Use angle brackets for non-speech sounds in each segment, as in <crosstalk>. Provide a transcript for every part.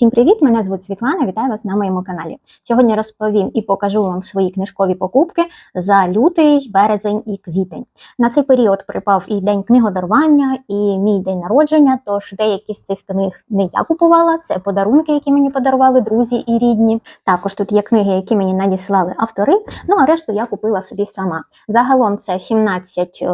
Всім привіт! Мене звуть Світлана. Вітаю вас на моєму каналі. Сьогодні розповім і покажу вам свої книжкові покупки за лютий, березень і квітень. На цей період припав і день книгодарування, і мій день народження. Тож деякі з цих книг не я купувала. Це подарунки, які мені подарували друзі і рідні. Також тут є книги, які мені надіслали автори. Ну а решту я купила собі сама. Загалом це 17 е,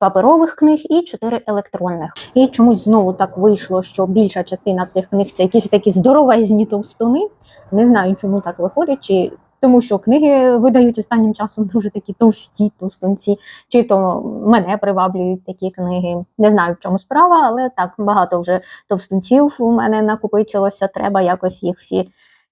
паперових книг і 4 електронних. І чомусь знову так вийшло, що більша частина цих книг це якісь такі здоровезні товстони. Не знаю, чому так виходить, чи тому що книги видають останнім часом дуже такі товсті товстунці, чи то мене приваблюють такі книги. Не знаю, в чому справа, але так багато вже товстунців у мене накопичилося. Треба якось їх всі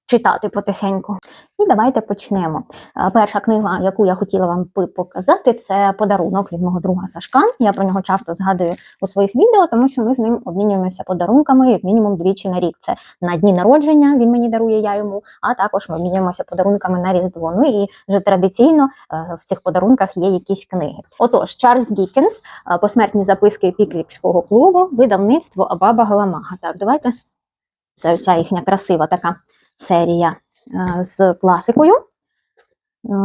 читати потихеньку. І давайте почнемо. Е, Перша книга, яку я хотіла вам показати, це подарунок від мого друга Сашка. Я про нього часто згадую у своїх відео, тому що ми з ним обмінюємося подарунками як мінімум двічі на рік. Це на дні народження він мені дарує, я йому, а також ми обмінюємося подарунками на Різдво. Ну і вже традиційно е, в цих подарунках є якісь книги. Отож, Чарльз Дікенс, е, посмертні записки Піквікського клубу, видавництво Абаба Галамага. Так, давайте. Це ця їхня красива така серія е, з класикою. Е,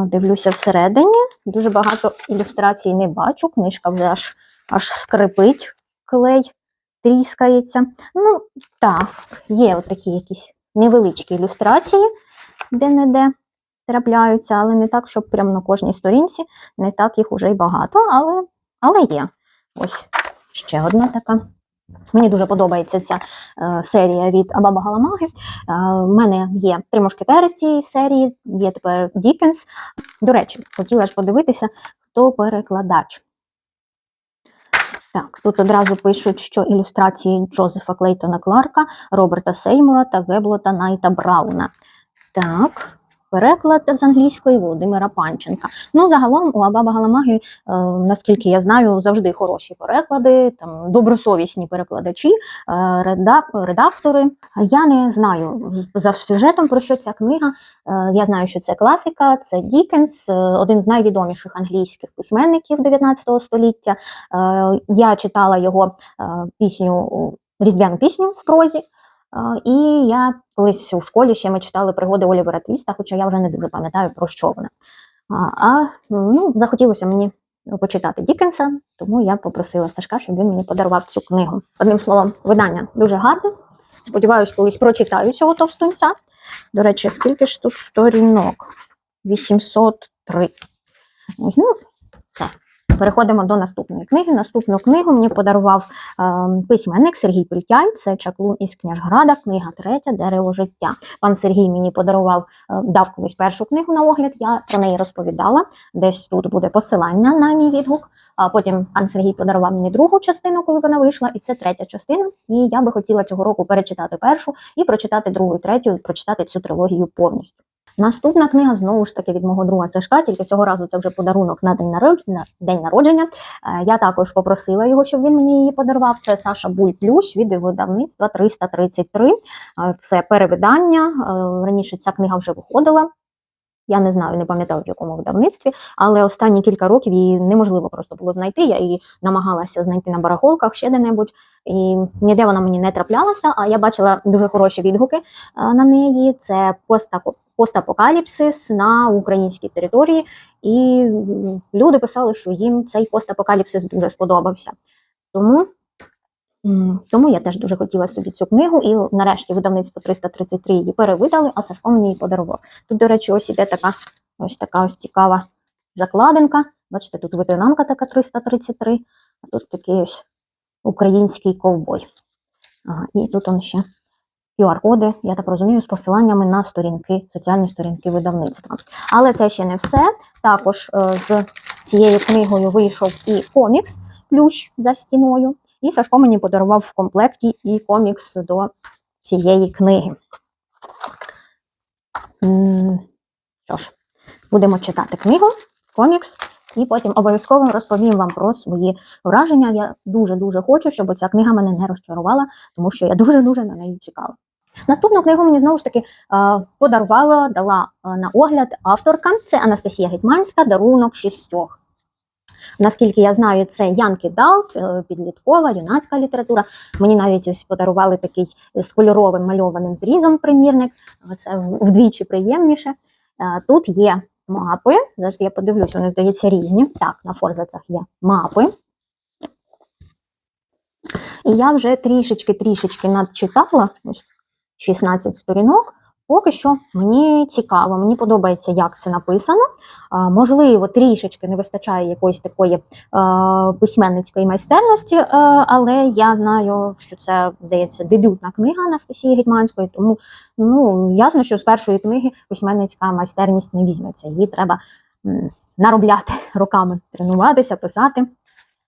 Дивлюся всередині. Дуже багато ілюстрацій не бачу. Книжка вже аж, аж скрипить, клей тріскається. Ну, так, є такі якісь невеличкі ілюстрації, де-не-де трапляються, але не так, щоб прямо на кожній сторінці, не так їх уже й багато, але, але є. Ось ще одна така. Мені дуже подобається ця е, серія від Абаба Галамаги. Е, У мене є три мушкетери з цієї серії, є тепер Дікенс. До речі, хотіла ж подивитися, хто перекладач. Так, тут одразу пишуть, що ілюстрації Джозефа Клейтона Кларка, Роберта Сеймура та Геблота Найта Брауна. Так, переклад з англійської Володимира Панченка. Ну, загалом у Абаба Галамаги, е, наскільки я знаю, завжди хороші переклади, там добросовісні перекладачі, е, редактори. Я не знаю за сюжетом про що ця книга. Е, Я знаю, що це класика, це Дікенс, один з найвідоміших англійських письменників 19 століття. Я читала його пісню, різдвяну пісню в прозі. І я колись у школі ще ми читали пригоди Олівера Твіста, хоча я вже не дуже пам'ятаю про що вона. А, ну, захотілося мені почитати Дікенса, тому я попросила Сашка, щоб він мені подарував цю книгу. Одним словом, видання дуже гарне. Сподіваюсь, колись прочитаю цього товстунця. До речі, скільки ж тут сторінок? 803. Ось, ну, все. Переходимо до наступної книги. Наступну книгу мені подарував е, письменник Сергій Пільтяй. Це Чаклун із Княжграда, книга третя Дерево життя. Пан Сергій мені подарував, е, дав колись першу книгу на огляд. Я про неї розповідала. Десь тут буде посилання на мій відгук. А потім пан Сергій подарував мені другу частину, коли вона вийшла, і це третя частина. І я би хотіла цього року перечитати першу і прочитати другу, третю, і прочитати цю трилогію повністю. Наступна книга знову ж таки від мого друга Сашка, тільки цього разу це вже подарунок на день народження. День народження. Е, Я також попросила його, щоб він мені її подарував. Це Саша Буль Плющ від видавництва 333. Е, Це перевидання. Е, Раніше ця книга вже виходила. Я не знаю, не пам'ятаю в якому видавництві, але останні кілька років її неможливо просто було знайти. Я її намагалася знайти на барахолках ще де-небудь, і ніде вона мені не траплялася. А я бачила дуже хороші відгуки на неї. Це постако- постапокаліпсис на українській території, і люди писали, що їм цей постапокаліпсис дуже сподобався. Тому, тому я теж дуже хотіла собі цю книгу, і нарешті видавництво 333 її перевидали, а Сашко мені її подарував. Тут, до речі, ось іде така ось така ось цікава закладинка. Бачите, тут ветеранка така 333, а тут такий ось український ковбой. Ага, і тут он ще QR-коди, я так розумію, з посиланнями на сторінки, соціальні сторінки видавництва. Але це ще не все. Також е, з цією книгою вийшов і комікс Плющ за стіною. І Сашко мені подарував в комплекті і комікс до цієї книги. Що ж, будемо читати книгу, комікс, і потім обов'язково розповім вам про свої враження. Я дуже-дуже хочу, щоб ця книга мене не розчарувала, тому що я <laughs> дуже-дуже на неї чекала. Наступну книгу мені знову ж таки подарувала, дала на огляд авторка. Це Анастасія Гетьманська, дарунок шістьох. Наскільки я знаю, це Янки Далт, е, підліткова, юнацька література. Мені навіть ось подарували такий з кольоровим мальованим зрізом примірник. Це вдвічі приємніше. Е, Тут є мапи. Зараз я подивлюсь, вони здається різні. Так, на форзацах є мапи. І я вже трішечки-трішечки надчитала, ось 16 сторінок. Поки що мені цікаво, мені подобається, як це написано. Можливо, трішечки не вистачає якоїсь такої письменницької майстерності, але я знаю, що це, здається, дебютна книга Анастасії Гетьманської, тому ну, ясно, що з першої книги письменницька майстерність не візьметься. Її треба наробляти <laughs> роками, тренуватися, писати.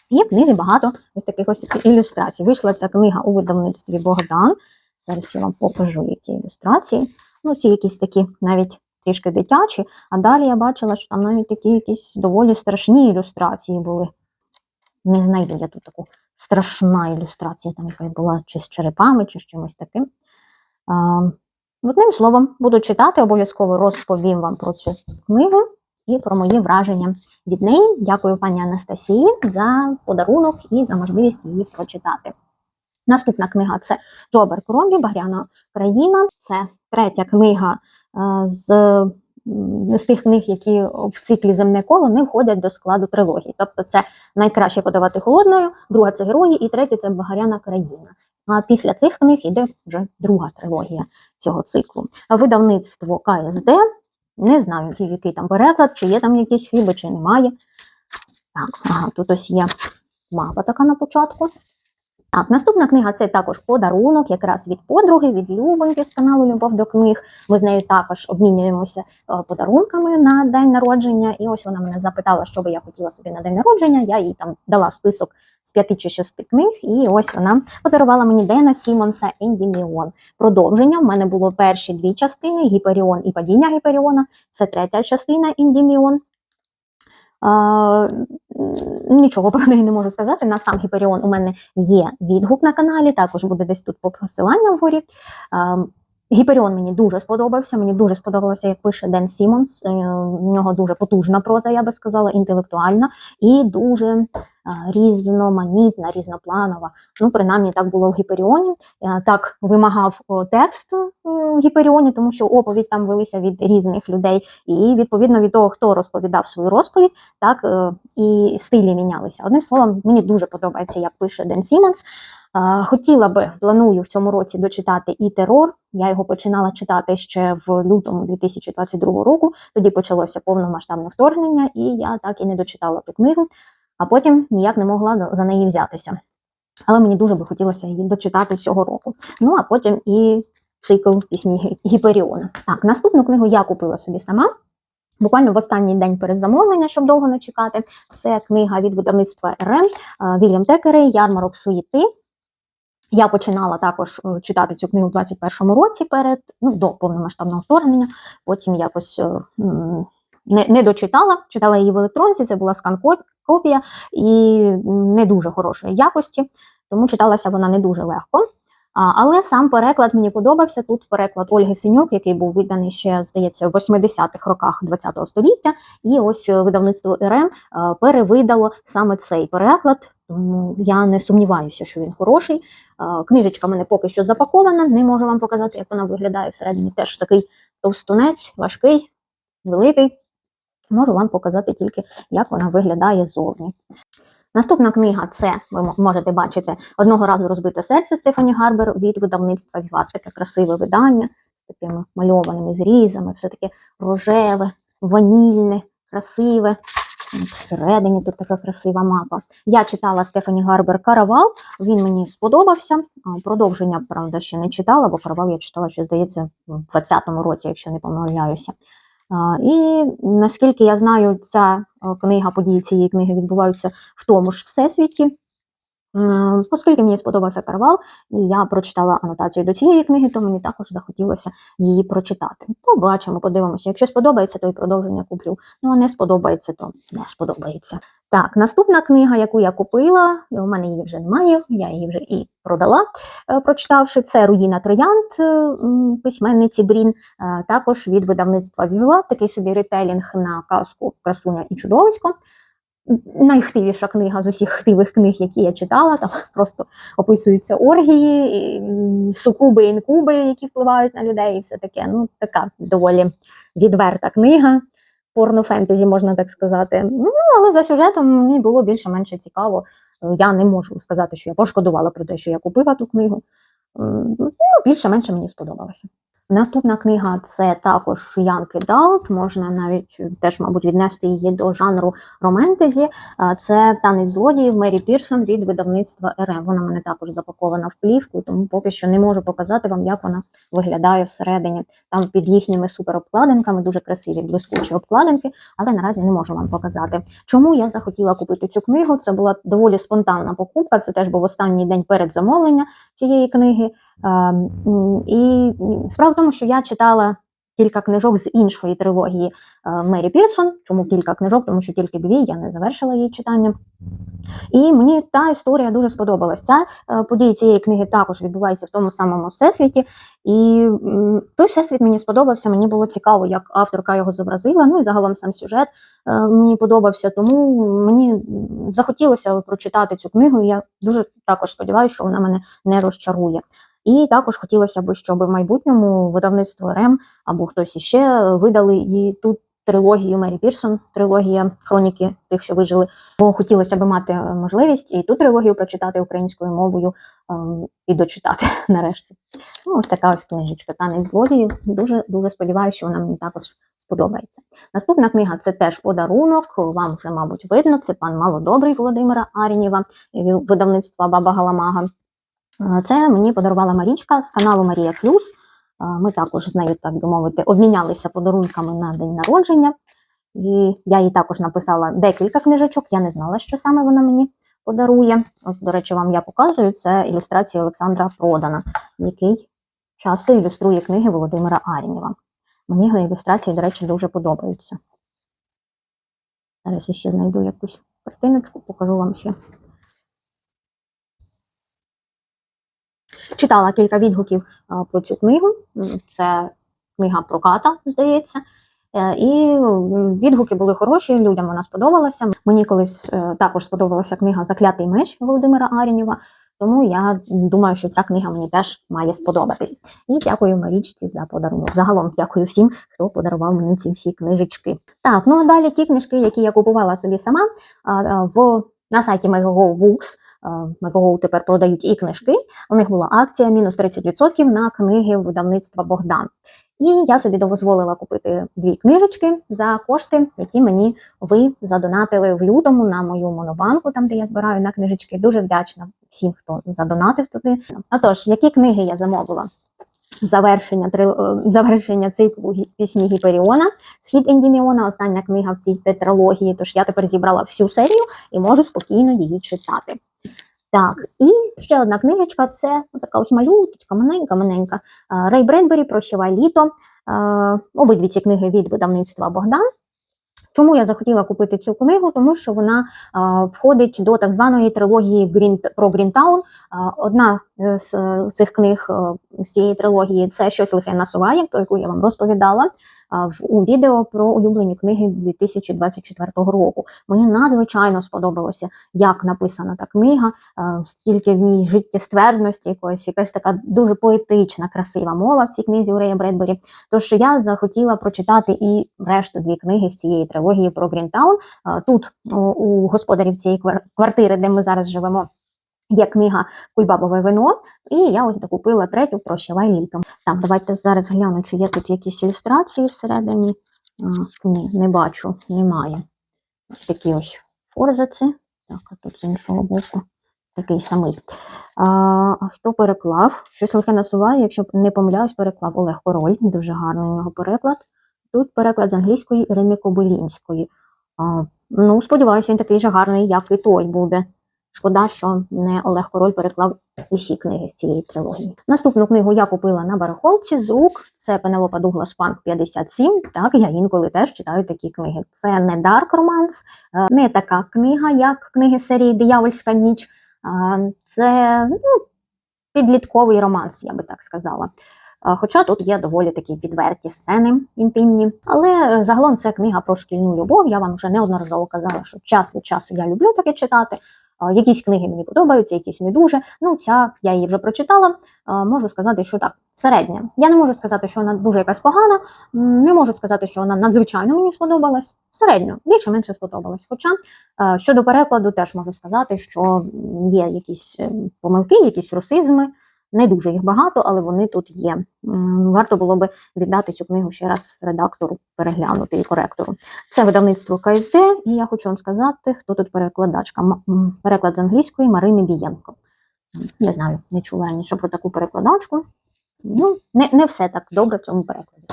І в книзі багато ось таких ось ілюстрацій. Вийшла ця книга у видавництві Богдан. Зараз я вам покажу, які ілюстрації. Ну, ці якісь такі навіть трішки дитячі, а далі я бачила, що там навіть такі якісь доволі страшні ілюстрації були. Не знайду я тут таку страшна ілюстрація, там якась була чи з черепами, чи з чимось таким. А, одним словом, буду читати, обов'язково розповім вам про цю книгу і про мої враження від неї. Дякую пані Анастасії за подарунок і за можливість її прочитати. Наступна книга це Джобер Кромбі, Багряна країна. Це третя книга е, з, з тих книг, які в циклі Земне коло не входять до складу трилогії. Тобто це найкраще подавати холодною, друга це герої, і третя це Багряна країна. А після цих книг йде вже друга трилогія цього циклу. Видавництво КСД. Не знаю, який там переклад, чи є там якісь хіби, чи немає. Так, ага, тут ось є мапа така на початку. Так, наступна книга це також подарунок, якраз від подруги, від Любоньки з каналу Любов до книг. Ми з нею також обмінюємося е, подарунками на день народження. І ось вона мене запитала, що би я хотіла собі на день народження. Я їй там дала список з п'яти чи шести книг, і ось вона подарувала мені Дена Сімонса Ендіміон. Продовження в мене було перші дві частини: Гіперіон і падіння Гіперіона. Це третя частина Індіміон. Нічого про неї не можу сказати. На сам Гіперіон у мене є відгук на каналі, також буде десь тут по посилання вгорі. Гіперіон мені дуже сподобався. Мені дуже сподобалося, як пише Ден Сімонс. Е, У нього дуже потужна проза, я би сказала, інтелектуальна і дуже е, різноманітна, різнопланова. Ну, принаймні, так було в Гіперіоні. Е, Так вимагав текст в Гіперіоні, тому що оповідь там велися від різних людей, і відповідно від того, хто розповідав свою розповідь, так і стилі мінялися. Одним словом, мені дуже подобається, як пише Ден Сімонс. Хотіла би, планую в цьому році дочитати і терор. Я його починала читати ще в лютому 2022 року. Тоді почалося повномасштабне вторгнення, і я так і не дочитала ту книгу, а потім ніяк не могла за неї взятися. Але мені дуже би хотілося її дочитати цього року. Ну а потім і цикл пісні Гі- Гіперіона. Так, наступну книгу я купила собі сама. Буквально в останній день перед замовленням, щоб довго не чекати. Це книга від видавництва РМ Вільям Текерей, Ярмарок суєти. Я починала також е, читати цю книгу у 21-му році перед ну, до повномасштабного вторгнення. Потім якось е, не, не дочитала, читала її в електронці, це була скан-копія і не дуже хорошої якості, тому читалася вона не дуже легко. Але сам переклад мені подобався. Тут переклад Ольги Синюк, який був виданий ще, здається, в 80-х роках ХХ століття. І ось е, видавництво РМ перевидало саме цей переклад. Тому я не сумніваюся, що він хороший. Книжечка в мене поки що запакована, не можу вам показати, як вона виглядає всередині. Теж такий товстунець, важкий, великий. Можу вам показати тільки, як вона виглядає зовні. Наступна книга це ви можете бачити одного разу розбите серце Стефані Гарбер від видавництва Віват. Таке красиве видання з такими мальованими зрізами, все таке рожеве, ванільне, красиве. Всередині тут така красива мапа. Я читала Стефані Гарбер Каравал. Він мені сподобався. Продовження, правда, ще не читала, бо каравал я читала, що здається, в 20-му році, якщо не помиляюся. І наскільки я знаю, ця е, книга, події цієї книги відбуваються в тому ж всесвіті. Оскільки мені сподобався каравал, і я прочитала анотацію до цієї книги, то мені також захотілося її прочитати. Побачимо, подивимося. Якщо сподобається, то і продовження куплю. Ну а не сподобається, то не сподобається. Так, наступна книга, яку я купила, у мене її вже немає, я її вже і продала, е, прочитавши це Руїна Троянд е, письменниці Брін, е, також від видавництва Віва, такий собі ретелінг на казку Красуня і чудовисько. Найхтивіша книга з усіх хтивих книг, які я читала. Там просто описуються оргії, сукуби, інкуби, які впливають на людей, і все таке. Ну, така доволі відверта книга. Порно-фентезі, можна так сказати. Ну, але за сюжетом мені було більше-менше цікаво. Я не можу сказати, що я пошкодувала про те, що я купила ту книгу. Ну, більше-менше мені сподобалося. Наступна книга це також Янки Далт. Можна навіть е, теж, мабуть, віднести її до жанру романтезі. Це танець злодіїв Мері Пірсон від видавництва РМ. Вона мене також запакована в плівку, тому поки що не можу показати вам, як вона виглядає всередині. Там під їхніми суперобкладинками дуже красиві блискучі обкладинки, але наразі не можу вам показати. Чому я захотіла купити цю книгу? Це була доволі спонтанна покупка. Це теж був останній день перед замовлення цієї книги. Ем, І м, справа в тому, що я читала кілька книжок з іншої трилогії е, Мері Пірсон. Чому кілька книжок? Тому що тільки дві, я не завершила її читання. І мені та історія дуже сподобалась. Ця е, події цієї книги також відбуваються в тому самому всесвіті. І той всесвіт мені сподобався. Мені було цікаво, як авторка його зобразила. Ну і загалом сам сюжет е, мені подобався. Тому мені захотілося прочитати цю книгу. І я дуже також сподіваюся, що вона мене не розчарує. І також хотілося б, щоб в майбутньому видавництво РЕМ або хтось іще видали і ту трилогію Мері Пірсон, трилогія хроніки тих, що вижили. Бо хотілося б мати е, можливість і ту трилогію прочитати українською мовою ем, і дочитати <laughs> нарешті. Ну, ось така ось книжечка Танець злодіїв. Дуже дуже сподіваюся, що вона мені також сподобається. Наступна книга це теж подарунок. Вам вже, мабуть, видно. Це пан Малодобрий Володимира Арінєва, е, видавництва Баба Галамага. Е, Це мені подарувала Марічка з каналу Марія Клюс. Е, Ми також з нею, так би мовити, обмінялися подарунками на день народження. І я їй також написала декілька книжечок. Я не знала, що саме вона мені подарує. Ось, до речі, вам я показую. Це ілюстрації Олександра Продана, який часто ілюструє книги Володимира Арінєва. Мені його ілюстрації, до речі, дуже подобаються. Зараз я ще знайду якусь картиночку, покажу вам ще. Читала кілька відгуків про цю книгу. Це книга про ката, здається. Е, І відгуки були хороші, людям вона сподобалася. Мені колись е, також сподобалася книга Заклятий меч Володимира Арінєва. Тому я думаю, що ця книга мені теж має сподобатись. І дякую Марічці за подарунок. Загалом дякую всім, хто подарував мені ці всі книжечки. Так, ну а далі ті книжки, які я купувала собі сама в на сайті Megogo Books. Megogo тепер продають і книжки. У них була акція мінус 30% на книги видавництва Богдан. І я собі дозволила купити дві книжечки за кошти, які мені ви задонатили в лютому на мою монобанку, там де я збираю на книжечки. Дуже вдячна всім, хто задонатив туди. Отож, які книги я замовила? Завершення е, завершення циклу пісні Гіперіона, Схід Ендіміона, остання книга в цій тетралогії. Тож я тепер зібрала всю серію і можу спокійно її читати. Так, і ще одна книжечка це така ось малюточка, маленька-маленька. Е, Рей Бредбері Прощавай літо. Е, Обидві ці книги від видавництва Богдан. Чому я захотіла купити цю книгу? Тому що вона е, входить до так званої трилогії про Грінтаун. Е, одна з е, цих книг е, з цієї трилогії це щось лихе насуває, про яку я вам розповідала е, у відео про улюблені книги 2024 року. Мені надзвичайно сподобалося, як написана та книга, е, стільки в ній життєствердності, якоїсь якась така дуже поетична, красива мова в цій книзі у Рея Бредбері. Тож я захотіла прочитати і решту дві книги з цієї трилогії про Грінтаун. Е, Тут у, господарів цієї квар- квартири, де ми зараз живемо. Є книга Кульбабове вино, і я ось докупила третю Прощавай літом. Так, давайте зараз гляну, чи є тут якісь ілюстрації всередині. А, ні, не бачу, немає. Ось такі ось форзаці. Так, а тут з іншого боку такий самий. А, хто переклав? Щось лихе насуває, якщо не помиляюсь, переклав Олег Король. Дуже гарний у нього переклад. Тут переклад з англійської Ірини Кобилінської. А, ну, сподіваюся, він такий же гарний, як і той буде. Шкода, що не Олег Король переклав усі книги з цієї трилогії. Наступну книгу я купила на барахолці з рук. Це Пенелопа Дуглас Панк 57. Так, я інколи теж читаю такі книги. Це не дарк романс, е, не така книга, як книги серії Диявольська ніч. Це ну, підлітковий романс, я би так сказала. Хоча тут є доволі такі відверті сцени інтимні. Але е, загалом це книга про шкільну любов. Я вам вже неодноразово казала, що час від часу я люблю таке читати. Якісь книги мені подобаються, якісь не дуже. Ну, ця я її вже прочитала. Можу сказати, що так, середня. Я не можу сказати, що вона дуже якась погана. Не можу сказати, що вона надзвичайно мені сподобалась. Середньо, більше менше сподобалась. Хоча щодо перекладу, теж можу сказати, що є якісь е, помилки, якісь русизми. Не дуже їх багато, але вони тут є. Варто було би віддати цю книгу ще раз редактору переглянути і коректору. Це видавництво КСД, і я хочу вам сказати, хто тут перекладачка. Переклад з англійської Марини Бієнко. Не знаю, не чула раніше про таку перекладачку. Ну, не, не все так добре в цьому перекладі.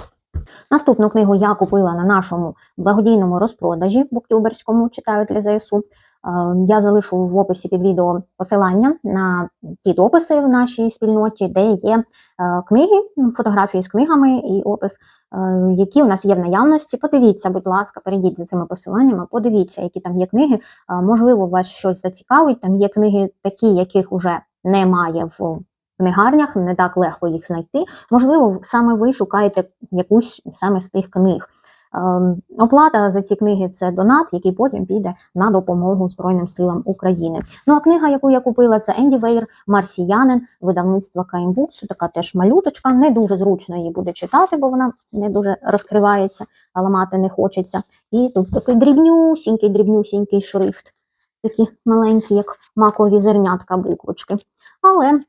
Наступну книгу я купила на нашому благодійному розпродажі буктюберському, читають для ЗСУ. Е, Я залишу в описі під відео посилання на ті дописи в нашій спільноті, де є е, книги, фотографії з книгами і опис, е, які у нас є в наявності. Подивіться, будь ласка, перейдіть за цими посиланнями, подивіться, які там є книги. Е, Можливо, вас щось зацікавить. Там є книги, такі, яких уже немає в книгарнях, не так легко їх знайти. Можливо, саме ви шукаєте якусь саме з тих книг. Ем, Оплата за ці книги це донат, який потім піде на допомогу Збройним силам України. Ну а книга, яку я купила, це Енді Вейр Марсіянин, видавництва Каїмбуксу. Така теж малюточка. Не дуже зручно її буде читати, бо вона не дуже розкривається, а ламати не хочеться. І тут такий дрібнюсінький, дрібнюсінький шрифт, такі маленькі, як макові зернятка буквочки. Але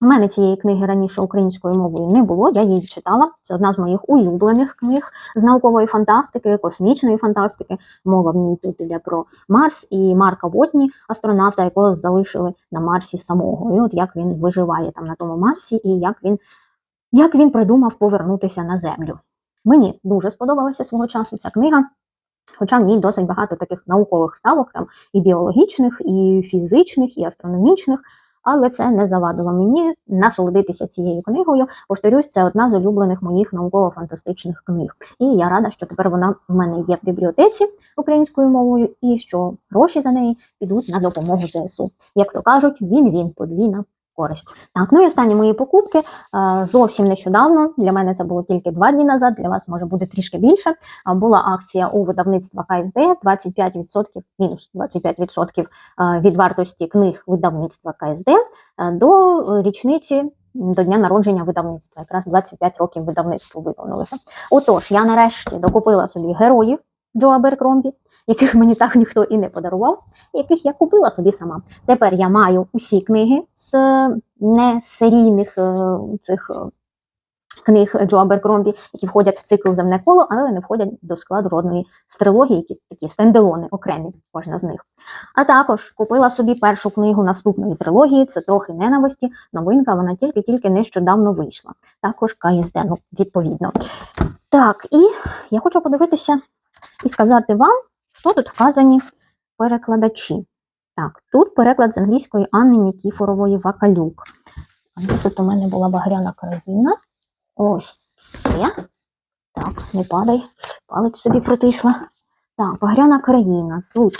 у мене цієї книги раніше українською мовою не було, я її читала. Це одна з моїх улюблених книг з наукової фантастики, космічної фантастики. Мова в ній тут йде про Марс і Марка Вотні, астронавта, якого залишили на Марсі самого. І от як він виживає там на тому Марсі, і як він, як він придумав повернутися на Землю. Мені дуже сподобалася свого часу ця книга. Хоча в ній досить багато таких наукових ставок, там і біологічних, і фізичних, і астрономічних, але це не завадило мені насолодитися цією книгою. Повторюсь, це одна з улюблених моїх науково-фантастичних книг. І я рада, що тепер вона в мене є в бібліотеці українською мовою, і що гроші за неї підуть на допомогу ЗСУ. Як то кажуть, він-він, подвійна користь. Так, ну і останні мої покупки е, зовсім нещодавно. Для мене це було тільки два дні назад. Для вас може буде трішки більше. А, Була акція у видавництва КСД 25%, мінус 25% е, від вартості книг видавництва КСД е, до річниці. До дня народження видавництва, якраз 25 років видавництву виповнилося. Отож, я нарешті докупила собі героїв Джоа Беркромбі, яких мені так ніхто і не подарував, яких я купила собі сама. Тепер я маю усі книги з несерійних е, цих е, книг Джоа Беркромбі, які входять в цикл Земне коло, але не входять до складу жодної з трилогії, які такі стенделони, окремі, кожна з них. А також купила собі першу книгу наступної трилогії, це трохи ненависті. Новинка, вона тільки-тільки нещодавно вийшла. Також КСД, ну, відповідно. Так, і я хочу подивитися і сказати вам, тут вказані перекладачі. Так, тут переклад з англійської Анни Нікіфорової Вакалюк. Тут у мене була багряна країна. Ось це. Так, не падай, палець собі притисла. Так, багряна країна. Тут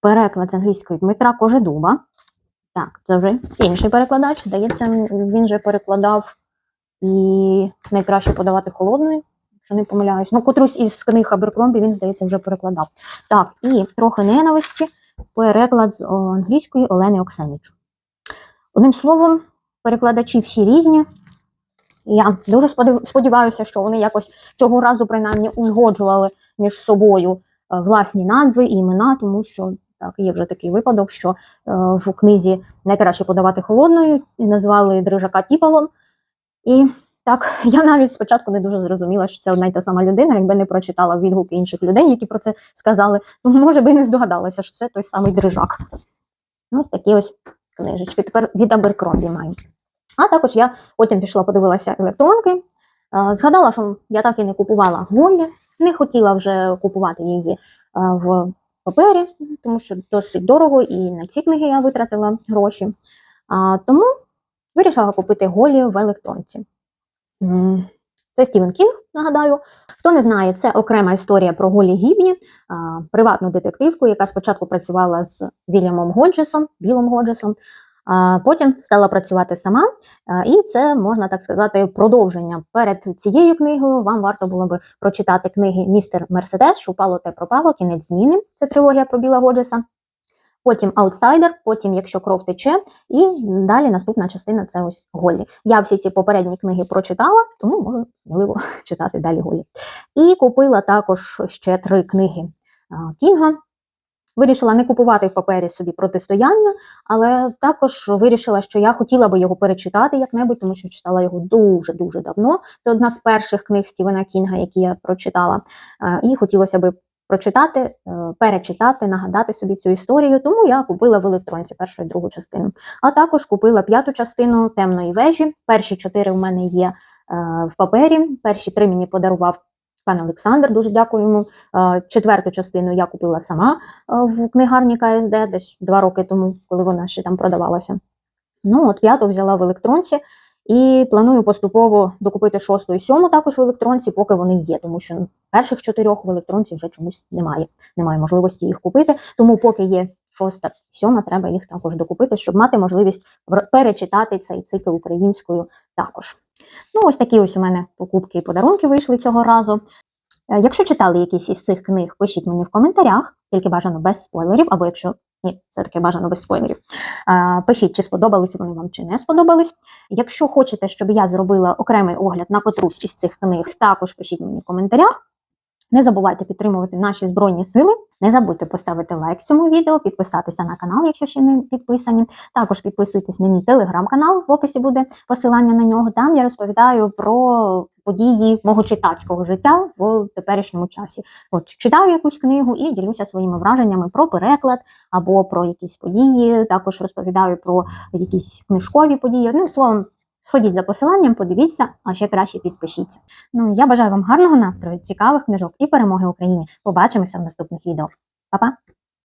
переклад з англійської Дмитра Кожедуба. Так, це вже інший перекладач. Здається, він же перекладав і найкраще подавати холодною, якщо не помиляюсь. Ну, котрусь із книг Аберкромбі він, здається, вже перекладав. Так, і трохи ненависті. Переклад з англійської Олени Оксеніч. Одним словом, перекладачі всі різні. Я дуже сподіваюся, що вони якось цього разу принаймні узгоджували між собою е, власні назви і імена, тому що так є вже такий випадок, що е, в книзі найкраще подавати холодною назвали дрижака Тіпалом. І так, я навіть спочатку не дуже зрозуміла, що це одна й та сама людина, якби не прочитала відгуки інших людей, які про це сказали, то може би і не здогадалася, що це той самий дрижак. Ось такі ось книжечки. Тепер від Аберкромбі маю. А також я потім пішла, подивилася електронки. Згадала, що я так і не купувала Голлі, не хотіла вже купувати її в папері, тому що досить дорого, і на ці книги я витратила гроші. Тому вирішила купити Голлі в електронці. Це Стівен Кінг, нагадаю. Хто не знає, це окрема історія про Голі Гібні, приватну детективку, яка спочатку працювала з Вільямом Годжесом, Білом Годжесом. А Потім стала працювати сама, і це можна так сказати продовження. Перед цією книгою вам варто було би прочитати книги Містер Мерседес, що впало те пропало, кінець зміни. Це трилогія про Біла Годжеса. Потім аутсайдер, потім, якщо кров тече, і далі наступна частина це ось Голлі. Я всі ці попередні книги прочитала, тому можу сміливо <laughs> читати далі Голлі. І купила також ще три книги Кінга. Вирішила не купувати в папері собі протистояння, але також вирішила, що я хотіла би його перечитати як-небудь, тому що читала його дуже-дуже давно. Це одна з перших книг Стівена Кінга, які я прочитала. І хотілося би прочитати, е, перечитати, нагадати собі цю історію. Тому я купила в електронці першу і другу частину. А також купила п'яту частину темної вежі. Перші чотири в мене є е, в папері. Перші три мені подарував пан Олександр. Дуже дякую йому. Е, Четверту частину я купила сама в книгарні КСД десь два роки тому, коли вона ще там продавалася. Ну, от п'яту взяла в електронці. І планую поступово докупити шосту і сьому також в електронці, поки вони є, тому що перших чотирьох в електронці вже чомусь немає. Немає можливості їх купити. Тому, поки є шоста, сьома, треба їх також докупити, щоб мати можливість перечитати цей цикл українською також. Ну, ось такі ось у мене покупки і подарунки вийшли цього разу. Е, Якщо читали якісь із цих книг, пишіть мені в коментарях, тільки бажано без спойлерів, або якщо ні, все-таки бажано без спойлерів. А, Пишіть, чи сподобались вони вам, чи не сподобались. Якщо хочете, щоб я зробила окремий огляд на котрусь із цих книг, також пишіть мені в коментарях. Не забувайте підтримувати наші збройні сили. Не забудьте поставити лайк цьому відео, підписатися на канал, якщо ще не підписані. Також підписуйтесь на мій телеграм-канал, в описі буде посилання на нього. Там я розповідаю про події мого читацького життя в теперішньому часі. От читаю якусь книгу і ділюся своїми враженнями про переклад або про якісь події. Також розповідаю про якісь книжкові події. Одним словом, сходіть за посиланням, подивіться, а ще краще підпишіться. Ну я бажаю вам гарного настрою, цікавих книжок і перемоги Україні. Побачимося в наступних відео. Па-па!